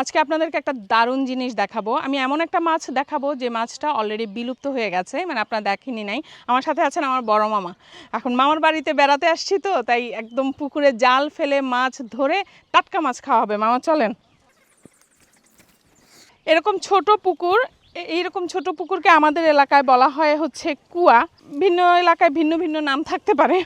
আজকে আপনাদেরকে একটা দারুণ জিনিস দেখাবো। আমি এমন একটা মাছ দেখাবো যে মাছটা অলরেডি বিলুপ্ত হয়ে গেছে মানে আপনারা দেখেনি নাই। আমার সাথে আছেন আমার বড় মামা। এখন মামার বাড়িতে বেড়াতে আসছি তো, তাই একদম পুকুরে জাল ফেলে মাছ ধরে টাটকা মাছ খাওয়া হবে। মামা, চলেন। এরকম ছোট পুকুর এইরকম ছোট পুকুরকে আমাদের এলাকায় বলা হয় হচ্ছে কুয়া। ভিন্ন এলাকায় ভিন্ন ভিন্ন নাম থাকতে পারে।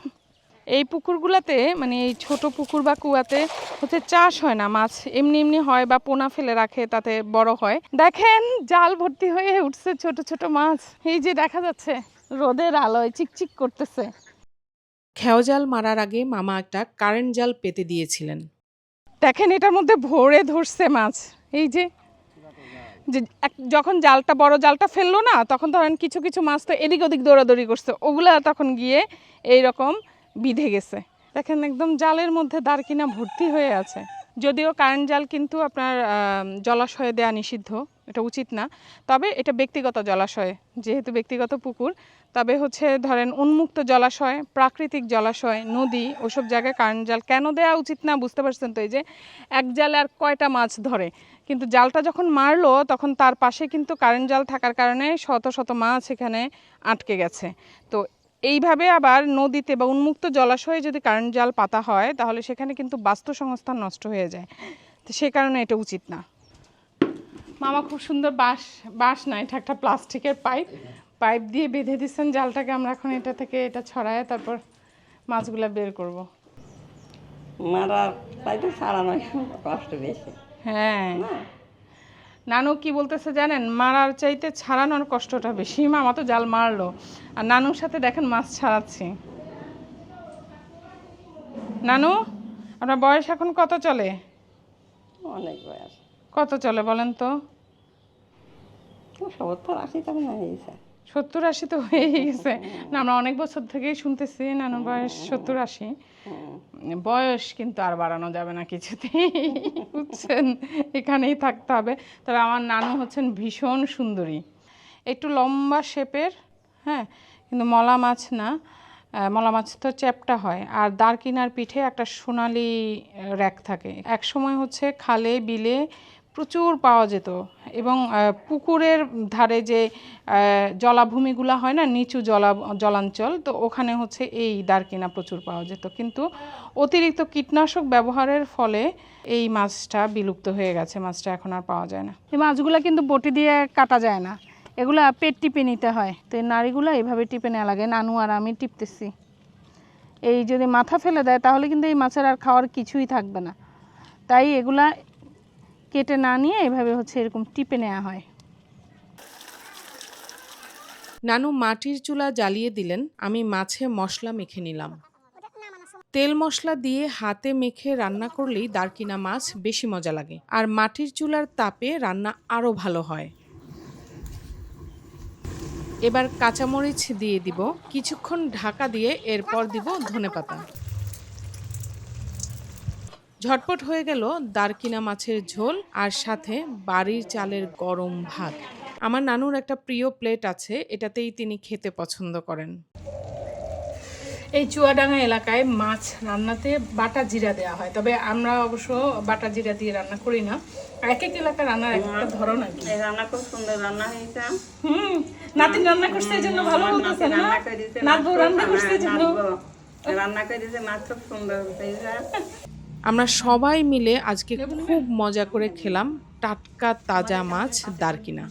এই পুকুরগুলোতে মানে এই ছোট পুকুর বা কুয়াতে হচ্ছে চাষ হয় না মাছ এমনি এমনি হয় বা পোনা ফেলে রাখে তাতে বড় হয়। দেখেন জাল ভর্তি হয়ে উঠছে ছোট ছোট মাছ। এই যে দেখা যাচ্ছে রোদের আলোয় চিকচিক করতেছে। খেও জাল মারার আগে মামা একটা কারেন্ট জাল পেতে দিয়েছিলেন। দেখেন এটার মধ্যে ভরে ধরছে মাছ। এই যে যে যখন জালটা বড় জালটা ফেলল না তখন ধরেন কিছু কিছু মাছ তো এদিক ওদিক দৌড়াদৌড়ি করছে। ওগুলা তখন গিয়ে এই রকম বিধে গেছে। দেখেন একদম জালের মধ্যে দাঁড় কিনা ভর্তি হয়ে আছে। যদিও কারেন্ট জাল কিন্তু আপনার জলাশয়ে দেয়া নিষিদ্ধ, এটা উচিত না। তবে এটা ব্যক্তিগত জলাশয়ে, যেহেতু ব্যক্তিগত পুকুর, তবে হচ্ছে ধরেন উন্মুক্ত জলাশয়, প্রাকৃতিক জলাশয়, নদী, ওসব জায়গায় কারেন্ট জাল কেন দেওয়া উচিত না বুঝতে পারছেন তো এই যে, এক জালে আর কয়টা মাছ ধরে। কিন্তু জালটা যখন মারলো, তখন তার পাশে কিন্তু কারেন্ট জাল থাকার কারণে শত শত মাছ এখানে আটকে গেছে। তো এইভাবে আবার নদীতে বা উন্মুক্ত জলাশয়ে যদি কারেন্ট জাল পাতা হয় তাহলে সেখানে কিন্তু বাস্তু সংস্থান নষ্ট হয়ে যায়। তো সে কারণে এটা উচিত না। মামা খুব সুন্দর বাঁশ বাঁশ না এটা একটা প্লাস্টিকের পাইপ। পাইপ দিয়ে বেঁধে দিচ্ছেন জালটাকে আমরা এখন এটা থেকে এটা ছড়ায় তারপর মাছগুলো বের করব। মারার চাইতে ছাড়ানো কষ্ট বেশি। হ্যাঁ। নানু কি বলতেছে জানেন? মারার চাইতে ছাড়ানোর কষ্টটা বেশি। মামা তো জাল মারলো। আর নানুর সাথে দেখেন মাছ ছাড়াচ্ছি। নানু আপনার বয়স এখন কত চলে? অনেক বয়স। কত চলে বলেন তো? সত্তর আশি সত্তর আশি তো হয়ে গেছে। না আমরা অনেক বছর থেকেই শুনতেছি নানুর বয়স সত্তর আশি। বয়স কিন্তু আর বাড়ানো যাবে না কিছুতেই বুঝছেন? এখানেই থাকতে হবে। তবে আমার নানু হচ্ছেন ভীষণ সুন্দরী। একটু লম্বা শেপের হ্যাঁ কিন্তু মলা মাছ না। মলা মাছ তো চ্যাপটা হয়। আর দারকিনার পিঠে একটা সোনালি র্যাক থাকে। এক সময় হচ্ছে খালে বিলে প্রচুর পাওয়া যেত এবং পুকুরের ধারে যে জলাভূমিগুলো হয় না, নিচু জলা, জলাঞ্চল, তো ওখানে হচ্ছে এই দারকিনা প্রচুর পাওয়া যেত। কিন্তু অতিরিক্ত কীটনাশক ব্যবহারের ফলে এই মাছটা বিলুপ্ত হয়ে গেছে, মাছটা এখন আর পাওয়া যায় না। এই মাছগুলো কিন্তু বটি দিয়ে কাটা যায় না। এগুলা পেট টিপে নিতে হয়, তো এই নাড়িগুলো এইভাবে টিপে নেওয়া লাগে। নানু আর আমি টিপতেছি। এই যদি মাথা ফেলে দেয়, তাহলে কিন্তু এই মাছের আর খাওয়ার কিছুই থাকবে না। তাই এগুলা কেটে না নিয়ে এভাবে হচ্ছে এরকম টিপে নেওয়া হয়। নানু মাটির চুলা জ্বালিয়ে দিলেন, আমি মাছে মশলা মেখে নিলাম। তেল মশলা দিয়ে হাতে মেখে রান্না করলেই দারকিনা মাছ বেশি মজা লাগে। আর মাটির চুলার তাপে রান্না আরও ভালো হয়। এবার কাঁচামরিচ দিয়ে দিব, কিছুক্ষণ ঢাকা দিয়ে এরপর দিব ধনেপাতা। ঝটপট হয়ে গেল দারকিনা মাছের ঝোল আর সাথে বাড়ির চালের গরম ভাত। আমার নানুর একটা প্রিয় প্লেট আছে এটাতেই তিনি খেতে পছন্দ করেন। এই চুয়াডাঙ্গা এলাকায় মাছ রান্নাতে বাটা জিরা দেওয়া হয় তবে আমরা অবশ্য বাটা জিরা দিয়ে রান্না করি না। এক এক এলাকার রান্নার এক একটা ধরন আর কি। রান্না খুব সুন্দর রান্না হয়েছে। হুম নাতিন রান্না করছে এই জন্য ভালো বলতেছে না? রান্না করে দিয়েছে নাতবউ রান্না খুব- করছে এই জন্য। রান্না করে মাছ খুব সুন্দর হয়েছে। আমরা সবাই মিলে আজকে খুব মজা করে খেলাম টাটকা তাজা মাছ দারকিনা।